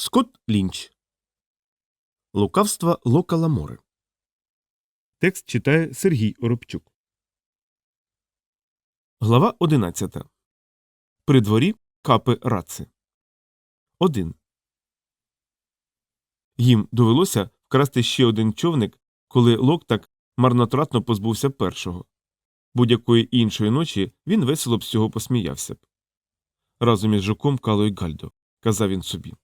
Скотт Лінч. Лукавства Лока Ламори. Текст читає Сергій Оробчук. Глава 11. При дворі капи раци. 1. Їм довелося вкрасти ще один човник, коли Лок так марнотратно позбувся першого. Будь-якої іншої ночі він весело б з цього посміявся б. Разом із жуком Кало і Гальдо, казав він собі.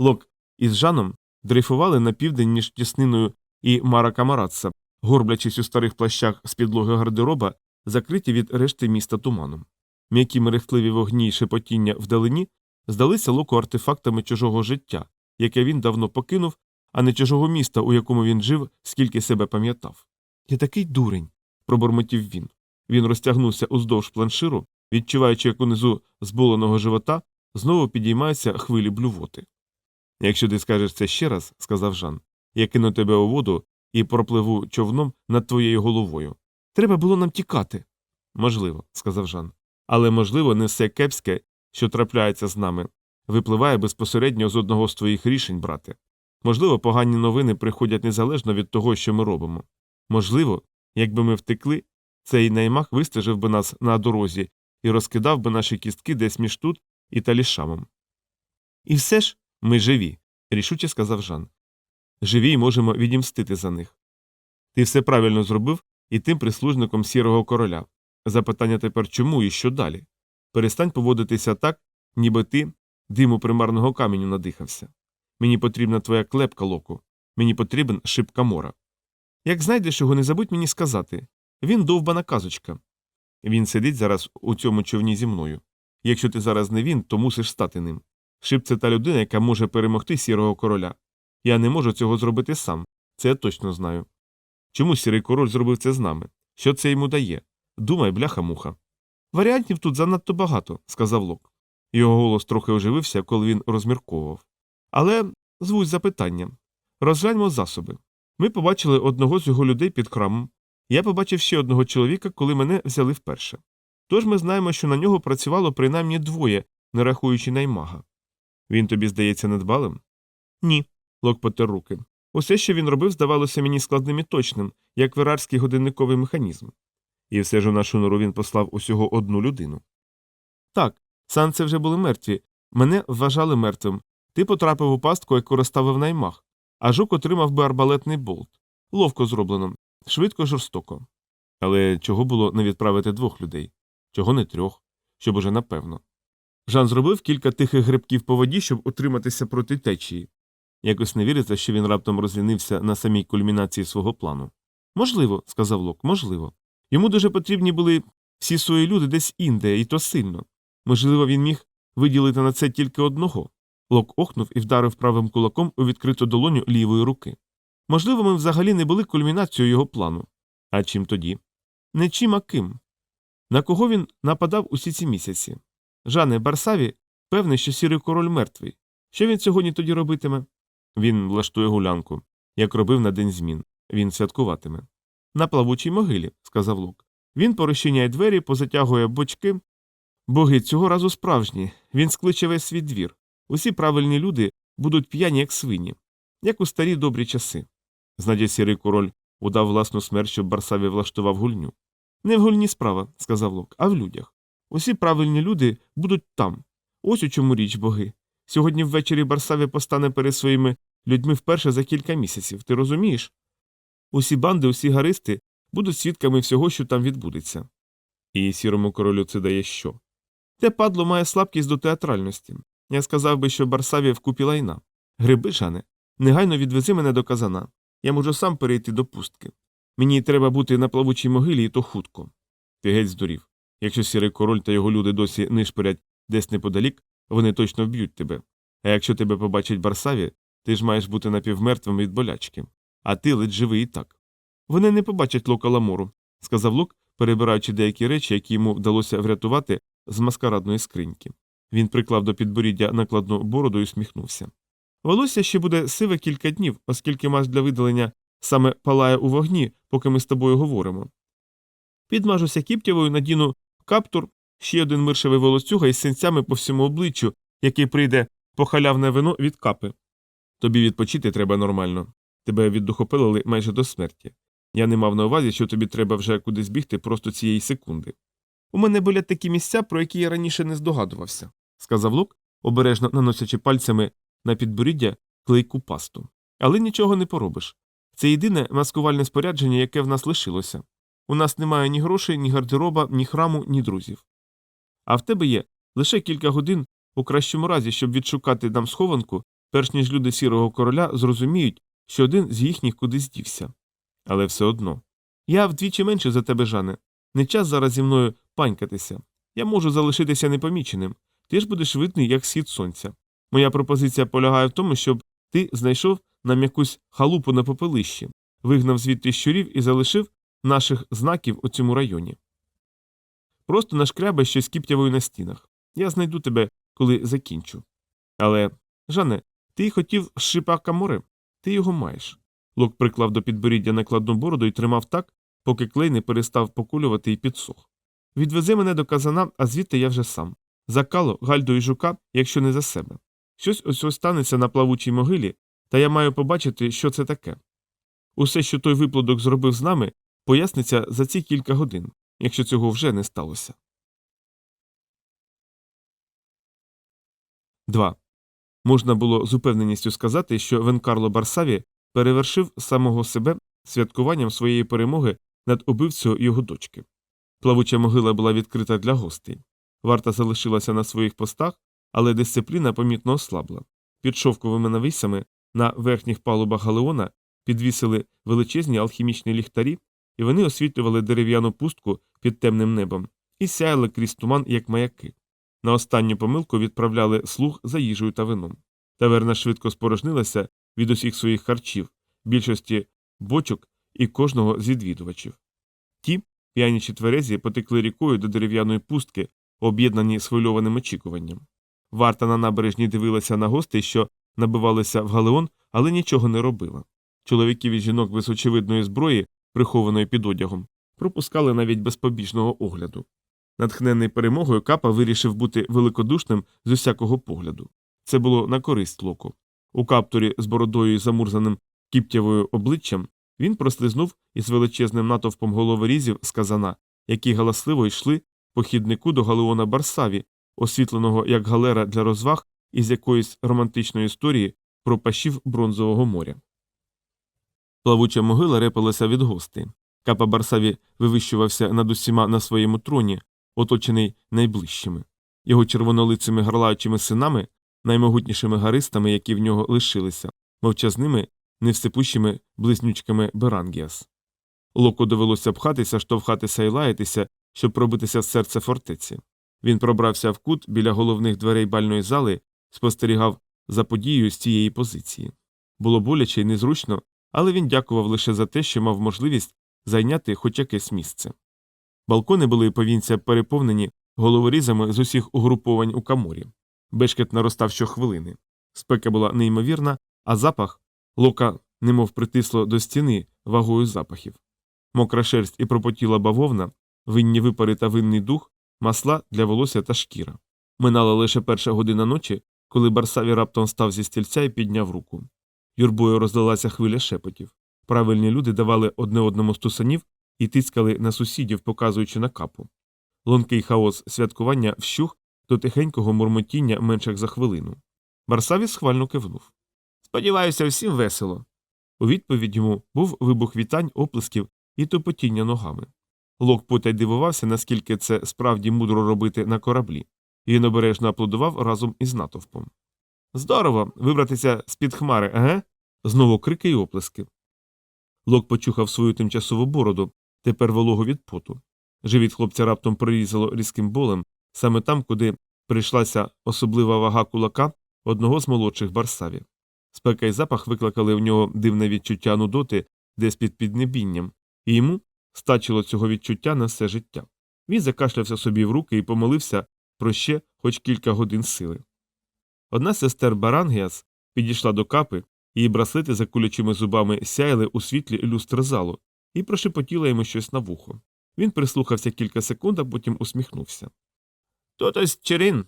Лок із Жаном дрейфували на південь між тісниною і Маракамаратса, горблячись у старих плащах з підлоги гардероба, закриті від решти міста туманом. М'які мерехтливі вогні й шепотіння вдалині здалися локу артефактами чужого життя, яке він давно покинув, а не чужого міста, у якому він жив, скільки себе пам'ятав. Я такий дурень, пробормотів він. Він розтягнувся уздовж планширу, відчуваючи, як унизу зболеного живота знову підіймаються хвилі блювоти. Якщо ти скажеш це ще раз, сказав Жан, я кину тебе у воду і пропливу човном над твоєю головою. Треба було нам тікати. Можливо, сказав Жан. Але, можливо, не все кепське, що трапляється з нами, випливає безпосередньо з одного з твоїх рішень, брате. Можливо, погані новини приходять незалежно від того, що ми робимо. Можливо, якби ми втекли, цей наймах вистежив би нас на дорозі і розкидав би наші кістки десь між тут і талішамом. І все ж ми живі, рішуче сказав Жан. Живі й можемо відімстити за них. Ти все правильно зробив і тим прислужником сірого короля. Запитання тепер чому і що далі? Перестань поводитися так, ніби ти диму примарного каменю надихався. Мені потрібна твоя клепка, локу, мені потрібен шибка мора. Як знайдеш його, не забудь мені сказати він довбана казочка. Він сидить зараз у цьому човні зі мною. Якщо ти зараз не він, то мусиш стати ним. Шип це та людина, яка може перемогти сірого короля. Я не можу цього зробити сам, це я точно знаю. Чому сірий король зробив це з нами? Що це йому дає? Думай, бляха муха. Варіантів тут занадто багато, сказав Лок. Його голос трохи оживився, коли він розмірковував. Але звуть запитання. Розгляньмо засоби. Ми побачили одного з його людей під храмом. Я побачив ще одного чоловіка, коли мене взяли вперше. Тож ми знаємо, що на нього працювало принаймні двоє, не рахуючи наймага. Він тобі здається недбалим? Ні. Лок потер руки. Усе, що він робив, здавалося мені складним і точним, як верарський годинниковий механізм. І все ж у нашу нору він послав усього одну людину. Так, санце вже були мертві. Мене вважали мертвим. Ти потрапив у пастку, яку розставив наймах, а жук отримав би арбалетний болт. Ловко зроблено, швидко, жорстоко. Але чого було не відправити двох людей? Чого не трьох, щоб уже напевно. Жан зробив кілька тихих грибків по воді, щоб утриматися проти течії. Якось не віриться, що він раптом розвінився на самій кульмінації свого плану. Можливо, сказав Лок, можливо. Йому дуже потрібні були всі свої люди десь інде, і то сильно. Можливо, він міг виділити на це тільки одного. Лок охнув і вдарив правим кулаком у відкриту долоню лівої руки. Можливо, ми взагалі не були кульмінацією його плану. А чим тоді? Не чим, а ким. На кого він нападав усі ці місяці? Жане Барсаві певний, що сірий король мертвий. Що він сьогодні тоді робитиме? Він влаштує гулянку, як робив на день змін. Він святкуватиме. На плавучій могилі, сказав Лук. Він порозчиняє двері, позатягує бочки. Боги цього разу справжні. Він скличе весь свій двір. Усі правильні люди будуть п'яні, як свині, як у старі добрі часи. Значить, сірий король удав власну смерть, щоб Барсаві влаштував гульню. Не в гульні справа, сказав Лук, а в людях. Усі правильні люди будуть там. Ось у чому річ боги. Сьогодні ввечері Барсаві постане перед своїми людьми вперше за кілька місяців. Ти розумієш? Усі банди, усі гаристи будуть свідками всього, що там відбудеться. І сірому королю це дає що? Те падло має слабкість до театральності. Я сказав би, що Барсаві вкупі лайна. Гриби, Жане, негайно відвези мене до казана. Я можу сам перейти до пустки. Мені треба бути на плавучій могилі, і то хутко. Ти геть здурів. Якщо сірий король та його люди досі нишпорять десь неподалік, вони точно вб'ють тебе. А якщо тебе побачить Барсаві, ти ж маєш бути напівмертвим від болячки. А ти ледь живий і так. Вони не побачать лока ламору, сказав Лук, перебираючи деякі речі, які йому вдалося врятувати з маскарадної скриньки. Він приклав до підборіддя накладну бороду і усміхнувся. Волосся ще буде сиве кілька днів, оскільки маж для видалення саме палає у вогні, поки ми з тобою говоримо. Підмажуся кіптєвою, надіну каптур, ще один миршевий волоцюга із синцями по всьому обличчю, який прийде похалявне вино від капи. Тобі відпочити треба нормально. Тебе віддухопилили майже до смерті. Я не мав на увазі, що тобі треба вже кудись бігти просто цієї секунди. У мене болять такі місця, про які я раніше не здогадувався, сказав Лук, обережно наносячи пальцями на підборіддя клейку пасту. Але нічого не поробиш. Це єдине маскувальне спорядження, яке в нас лишилося. У нас немає ні грошей, ні гардероба, ні храму, ні друзів. А в тебе є лише кілька годин у кращому разі, щоб відшукати нам схованку, перш ніж люди сірого короля зрозуміють, що один з їхніх кудись дівся. Але все одно. Я вдвічі менше за тебе, Жане. Не час зараз зі мною панькатися. Я можу залишитися непоміченим. Ти ж будеш видний, як схід сонця. Моя пропозиція полягає в тому, щоб ти знайшов нам якусь халупу на попелищі, вигнав звідти щурів і залишив наших знаків у цьому районі. Просто нашкрябай щось кіптявою на стінах. Я знайду тебе, коли закінчу. Але, Жане, ти хотів шипака море, ти його маєш. Лок приклав до підборіддя накладну бороду і тримав так, поки клей не перестав покулювати і підсох. Відвези мене до казана, а звідти я вже сам. За Кало, Гальду і жука, якщо не за себе. Щось ось ось станеться на плавучій могилі, та я маю побачити, що це таке. Усе, що той виплодок зробив з нами, поясниться за ці кілька годин, якщо цього вже не сталося. 2. Можна було з упевненістю сказати, що Венкарло Барсаві перевершив самого себе святкуванням своєї перемоги над убивцею його дочки. Плавуча могила була відкрита для гостей. Варта залишилася на своїх постах, але дисципліна помітно ослабла. Під шовковими навісами на верхніх палубах галеона підвісили величезні алхімічні ліхтарі, і вони освітлювали дерев'яну пустку під темним небом і сяяли крізь туман, як маяки. На останню помилку відправляли слуг за їжею та вином. Таверна швидко спорожнилася від усіх своїх харчів, більшості бочок і кожного з відвідувачів. Ті, п'яні чи тверезі, потекли рікою до дерев'яної пустки, об'єднані схвильованим очікуванням. Варта на набережні дивилася на гостей, що набивалися в галеон, але нічого не робила. Чоловіків і жінок без очевидної зброї, прихованої під одягом, пропускали навіть без побіжного огляду. Натхнений перемогою капа вирішив бути великодушним з усякого погляду. Це було на користь локу. У каптурі з бородою і замурзаним кіптявою обличчям він прослизнув із величезним натовпом головорізів з казана, які галасливо йшли по хіднику до галеона Барсаві, освітленого як галера для розваг із якоїсь романтичної історії про пашів бронзового моря. Плавуча могила репалася від гостей. Капа Барсаві вивищувався над усіма на своєму троні, оточений найближчими. Його червонолицими гарлаючими синами, наймогутнішими гаристами, які в нього лишилися, мовчазними, невсипущими близнючками Берангіас. Локу довелося пхатися, штовхатися і лаятися, щоб пробитися в серце фортеці. Він пробрався в кут біля головних дверей бальної зали, спостерігав за подією з цієї позиції. Було боляче і незручно, але він дякував лише за те, що мав можливість зайняти хоч якесь місце. Балкони були повінця переповнені головорізами з усіх угруповань у каморі. Бешкет наростав щохвилини. Спека була неймовірна, а запах лока немов притисло до стіни вагою запахів. Мокра шерсть і пропотіла бавовна, винні випари та винний дух, масла для волосся та шкіра. Минала лише перша година ночі, коли Барсаві раптом став зі стільця і підняв руку. Юрбою роздалася хвиля шепотів. Правильні люди давали одне одному стусанів і тискали на сусідів, показуючи на капу. Лонкий хаос святкування вщух до тихенького мурмотіння менших за хвилину. Барсаві схвально кивнув. Сподіваюся, всім весело. У відповідь йому був вибух вітань, оплесків і топотіння ногами. Лок потай дивувався, наскільки це справді мудро робити на кораблі, і він обережно аплодував разом із натовпом. Здорово вибратися з під хмари, еге? Знову крики й оплески. Лок почухав свою тимчасову бороду, тепер вологу від поту. Живіт хлопця раптом прорізало різким болем, саме там, куди прийшлася особлива вага кулака одного з молодших барсавів. Спека й запах викликали в нього дивне відчуття нудоти десь під піднебінням, і йому стачило цього відчуття на все життя. Він закашлявся собі в руки і помолився про ще хоч кілька годин сили. Одна сестер Барангіас підійшла до капи, її браслети за кулячими зубами сяяли у світлі люстри залу і прошепотіла йому щось на вухо. Він прислухався кілька секунд, а потім усміхнувся. Тут ось Черин.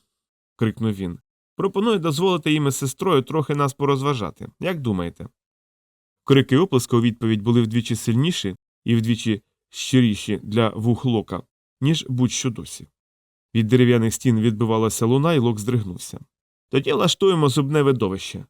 крикнув він. Пропоную дозволити їм із сестрою трохи нас порозважати. Як думаєте? Крики оплеска у відповідь були вдвічі сильніші і вдвічі щиріші для вух лока, ніж будь-що досі. Від дерев'яних стін відбивалася луна, і лок здригнувся. Тоді влаштуємо зубне видовище.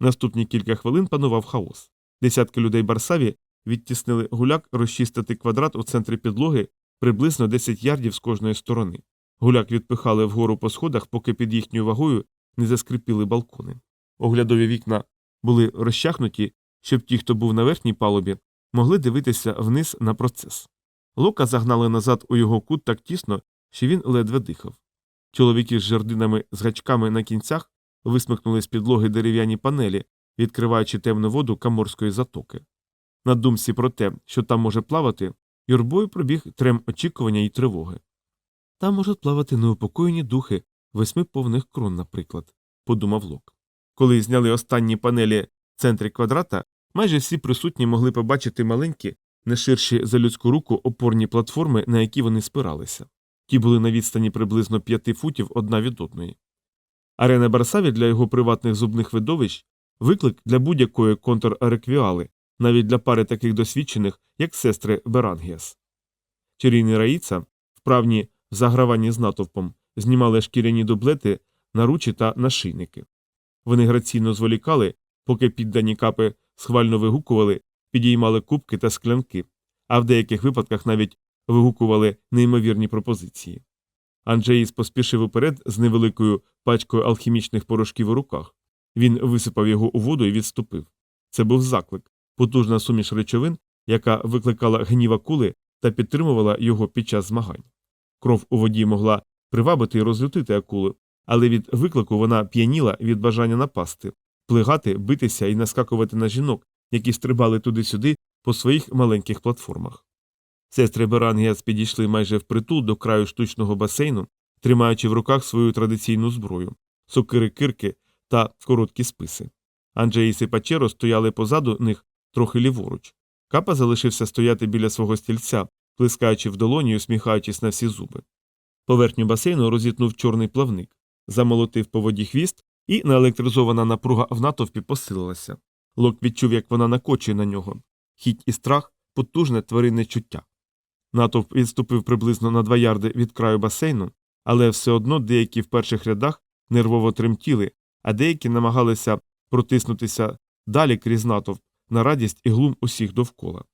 Наступні кілька хвилин панував хаос. Десятки людей Барсаві відтіснили гуляк розчистити квадрат у центрі підлоги приблизно 10 ярдів з кожної сторони. Гуляк відпихали вгору по сходах, поки під їхньою вагою не заскрипіли балкони. Оглядові вікна були розчахнуті, щоб ті, хто був на верхній палубі, могли дивитися вниз на процес. Лука загнали назад у його кут так тісно, що він ледве дихав. Чоловіки з жердинами з гачками на кінцях висмикнули з підлоги дерев'яні панелі, відкриваючи темну воду каморської затоки. На думці про те, що там може плавати, юрбою пробіг трем очікування і тривоги. Там можуть плавати неупокоєні духи восьми повних крон, наприклад, подумав Лок. Коли зняли останні панелі в центрі квадрата, майже всі присутні могли побачити маленькі, не ширші за людську руку опорні платформи, на які вони спиралися. Ті були на відстані приблизно п'яти футів одна від одної. Арена Барсаві для його приватних зубних видовищ виклик для будь-якої контрреквіали, навіть для пари таких досвідчених, як сестри Берангіас. Чарійні раїца, вправні в заграванні з натовпом, знімали шкіряні дублети, наручі та нашийники. Вони граційно зволікали, поки піддані капи схвально вигукували, підіймали кубки та склянки, а в деяких випадках навіть вигукували неймовірні пропозиції. Анджеїс поспішив уперед з невеликою пачкою алхімічних порошків у руках. Він висипав його у воду і відступив. Це був заклик, потужна суміш речовин, яка викликала гніва кули та підтримувала його під час змагань. Кров у воді могла привабити і розлютити акулу, але від виклику вона п'яніла від бажання напасти, плигати, битися і наскакувати на жінок, які стрибали туди-сюди по своїх маленьких платформах. Сестри Берангіас підійшли майже впритул до краю штучного басейну, тримаючи в руках свою традиційну зброю сокири кирки та короткі списи. Анджеїс і Пачеро стояли позаду них трохи ліворуч. Капа залишився стояти біля свого стільця, плескаючи в долоні і усміхаючись на всі зуби. Поверхню басейну розітнув чорний плавник, замолотив по воді хвіст, і наелектризована напруга в натовпі посилилася. Лок відчув, як вона накочує на нього. Хіть і страх потужне тваринне чуття. Натовп відступив приблизно на два ярди від краю басейну, але все одно деякі в перших рядах нервово тремтіли, а деякі намагалися протиснутися далі крізь натовп на радість і глум усіх довкола.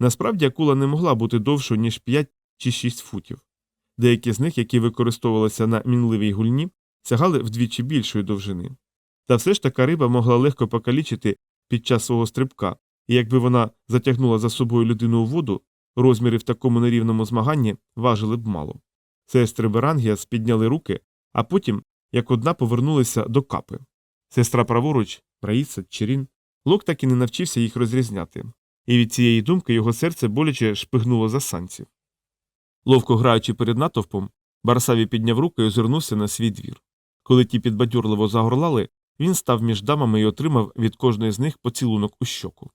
Насправді акула не могла бути довшою, ніж 5 чи 6 футів. Деякі з них, які використовувалися на мінливій гульні, сягали вдвічі більшої довжини. Та все ж така риба могла легко покалічити під час свого стрибка, і якби вона затягнула за собою людину у воду, розміри в такому нерівному змаганні важили б мало. Сестри Берангіас підняли руки, а потім, як одна, повернулися до капи. Сестра праворуч, Раїса, Черін, Лок так і не навчився їх розрізняти, і від цієї думки його серце боляче шпигнуло за санців. Ловко граючи перед натовпом, Барсаві підняв руки і озирнувся на свій двір. Коли ті підбадьорливо загорлали, він став між дамами і отримав від кожної з них поцілунок у щоку.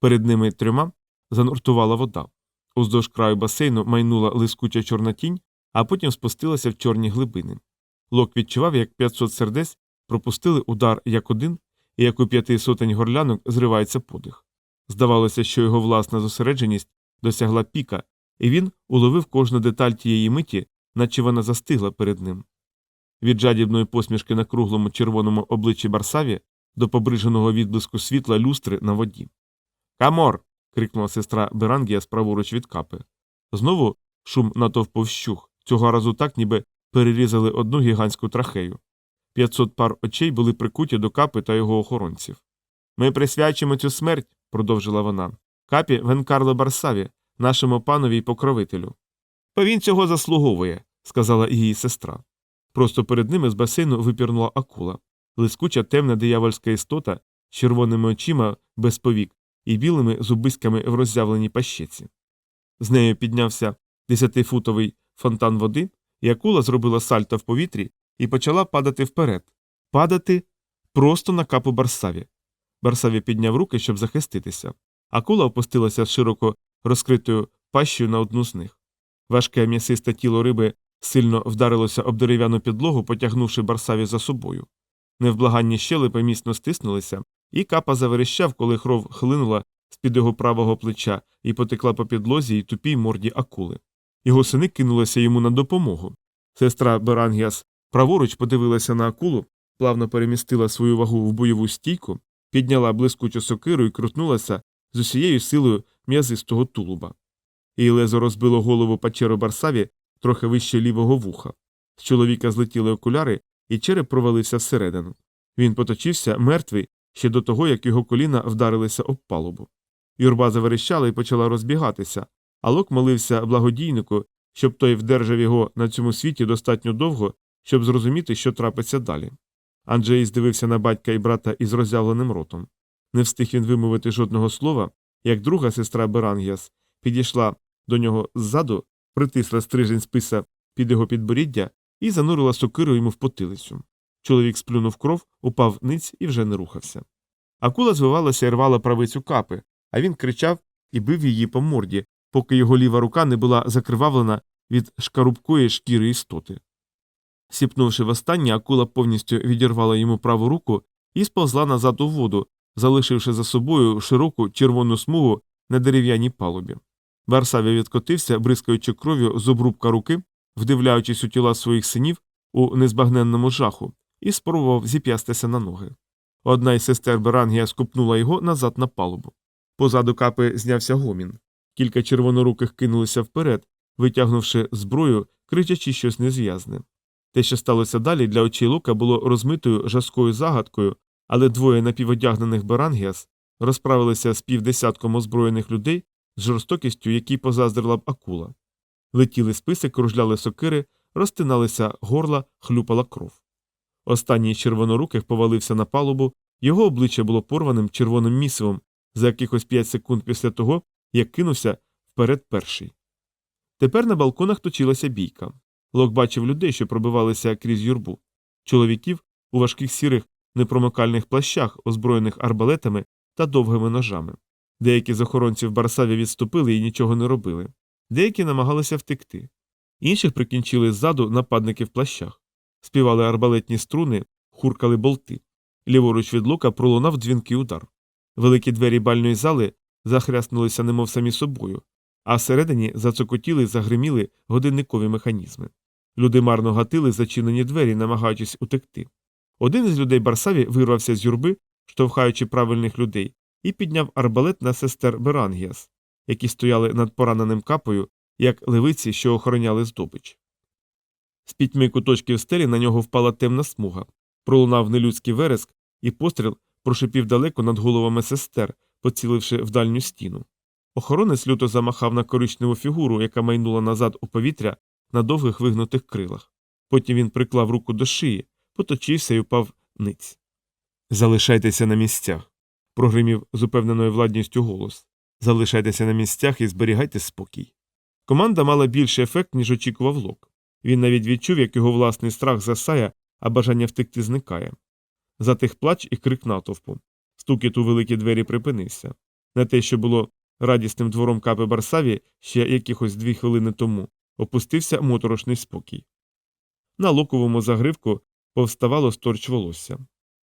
Перед ними трьома зануртувала вода. Уздовж краю басейну майнула лискуча чорна тінь, а потім спустилася в чорні глибини. Лок відчував, як 500 сердець пропустили удар як один, і як у п'яти сотень горлянок зривається подих. Здавалося, що його власна зосередженість досягла піка, і він уловив кожну деталь тієї миті, наче вона застигла перед ним. Від жадібної посмішки на круглому червоному обличчі Барсаві до побриженого відблиску світла люстри на воді. Камор. Крикнула сестра Берангія праворуч від капи. Знову шум натовпу вщух, цього разу так, ніби перерізали одну гігантську трахею. П'ятсот пар очей були прикуті до капи та його охоронців. Ми присвячимо цю смерть, продовжила вона, капі Венкарло Барсаві, нашому панові й покровителю. Бо він цього заслуговує, сказала її сестра. Просто перед ними з басейну випірнула акула, блискуча темна диявольська істота з червоними очима без повік і білими зубиськами в роззявленій пащеці. З нею піднявся десятифутовий фонтан води, і акула зробила сальто в повітрі і почала падати вперед, падати просто на капу Барсаві. Барсаві підняв руки, щоб захиститися. Акула опустилася широко розкритою пащею на одну з них. Важке м'ясисте тіло риби сильно вдарилося об дерев'яну підлогу, потягнувши Барсаві за собою. Невблаганні щелепи міцно стиснулися, і капа заверещав, коли кров хлинула з-під його правого плеча і потекла по підлозі й тупій морді акули. Його сини кинулися йому на допомогу. Сестра Берангіас праворуч подивилася на акулу, плавно перемістила свою вагу в бойову стійку, підняла блискучу сокиру і крутнулася з усією силою м'язистого тулуба. Її лезо розбило голову пачеру Барсаві трохи вище лівого вуха. З чоловіка злетіли окуляри, і череп провалився всередину. Він поточився мертвий ще до того, як його коліна вдарилися об палубу. Юрба заверещала і почала розбігатися, а Лок молився благодійнику, щоб той вдержав його на цьому світі достатньо довго, щоб зрозуміти, що трапиться далі. Анджей здивився на батька і брата із роззявленим ротом. Не встиг він вимовити жодного слова, як друга сестра Берангіас підійшла до нього ззаду, притисла стрижень списа під його підборіддя і занурила сокиру йому в потилицю. Чоловік сплюнув кров, упав ниць і вже не рухався. Акула звивалася і рвала правицю капи, а він кричав і бив її по морді, поки його ліва рука не була закривавлена від шкарубкої шкіри істоти. Сіпнувши востаннє, акула повністю відірвала йому праву руку і сповзла назад у воду, залишивши за собою широку червону смугу на дерев'яній палубі. Барсаві відкотився, бризкаючи кров'ю з обрубка руки, вдивляючись у тіла своїх синів у незбагненному жаху, і спробував зіп'ястися на ноги. Одна із сестер Берангія скупнула його назад на палубу. Позаду капи знявся гомін. Кілька червоноруких кинулися вперед, витягнувши зброю, кричачи щось незв'язне. Те, що сталося далі, для очей Лука було розмитою жаскою загадкою, але двоє напіводягнених Берангіас розправилися з півдесятком озброєних людей з жорстокістю, якій позаздрила б акула. Летіли списи, кружляли сокири, розтиналися горла, хлюпала кров. Останній червоноруких повалився на палубу, його обличчя було порваним червоним місивом за якихось п'ять секунд після того, як кинувся вперед перший. Тепер на балконах точилася бійка. Лок бачив людей, що пробивалися крізь юрбу, чоловіків у важких сірих непромикальних плащах, озброєних арбалетами та довгими ножами. Деякі з охоронців Барсаві відступили і нічого не робили, деякі намагалися втекти. Інших прикінчили ззаду нападники в плащах, співали арбалетні струни, хуркали болти. Ліворуч від лука пролунав дзвінкий удар. Великі двері бальної зали захряснулися немов самі собою, а всередині зацокотіли загриміли годинникові механізми. Люди марно гатили зачинені двері, намагаючись утекти. Один із людей Барсаві вирвався з юрби, штовхаючи правильних людей, і підняв арбалет на сестер Берангіас, які стояли над пораненим капою, як левиці, що охороняли здобич. З пітьми куточків стелі на нього впала темна смуга, пролунав нелюдський вереск, і постріл прошипів далеко над головами сестер, поціливши в дальню стіну. Охоронець люто замахав на коричневу фігуру, яка майнула назад у повітря на довгих вигнутих крилах. Потім він приклав руку до шиї, поточився і впав ниць. Залишайтеся на місцях, прогримів з упевненою владністю голос. Залишайтеся на місцях і зберігайте спокій. Команда мала більший ефект, ніж очікував Лок. Він навіть відчув, як його власний страх засає, а бажання втекти зникає. Затих плач і крик натовпу. Стукіт у великі двері припинився. На те, що було радісним двором капи Барсаві ще якихось дві хвилини тому, опустився моторошний спокій. На локовому загривку повставало сторч волосся.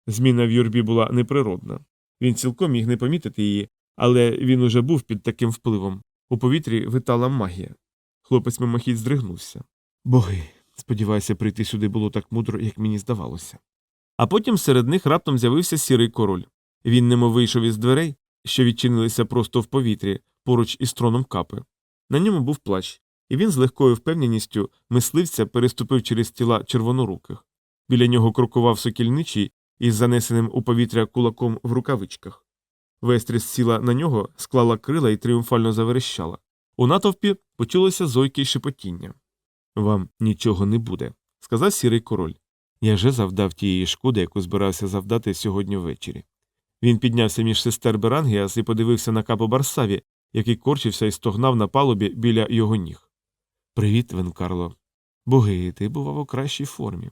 Зміна в юрбі була неприродна. Він цілком міг не помітити її, але він уже був під таким впливом. У повітрі витала магія. Хлопець мимохідь здригнувся. Боги, сподіваюся, прийти сюди було так мудро, як мені здавалося. А потім серед них раптом з'явився сірий король. Він немов вийшов із дверей, що відчинилися просто в повітрі, поруч із троном капи. На ньому був плащ, і він з легкою впевненістю мисливця переступив через тіла червоноруких. Біля нього крокував сокільничий із занесеним у повітря кулаком в рукавичках. Вестріс сіла на нього, склала крила і тріумфально заверещала. У натовпі почулося зойки й шепотіння. Вам нічого не буде, сказав сірий король. Я вже завдав тієї шкоди, яку збирався завдати сьогодні ввечері. Він піднявся між сестер Берангіас і подивився на капу Барсаві, який корчився і стогнав на палубі біля його ніг. Привіт, Венкарло. Боги, ти бував у кращій формі.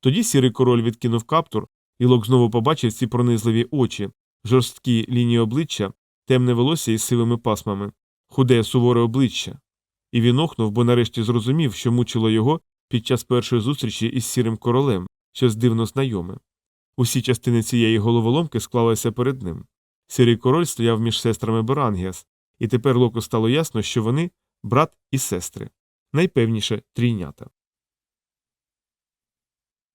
Тоді сірий король відкинув каптур, і Лок знову побачив ці пронизливі очі, жорсткі лінії обличчя, темне волосся із сивими пасмами, худе суворе обличчя. І він охнув, бо нарешті зрозумів, що мучило його під час першої зустрічі із сірим королем, щось дивно знайоме. Усі частини цієї головоломки склалися перед ним. Сірий король стояв між сестрами Берангіас, і тепер Локу стало ясно, що вони брат і сестри, найпевніше трійнята.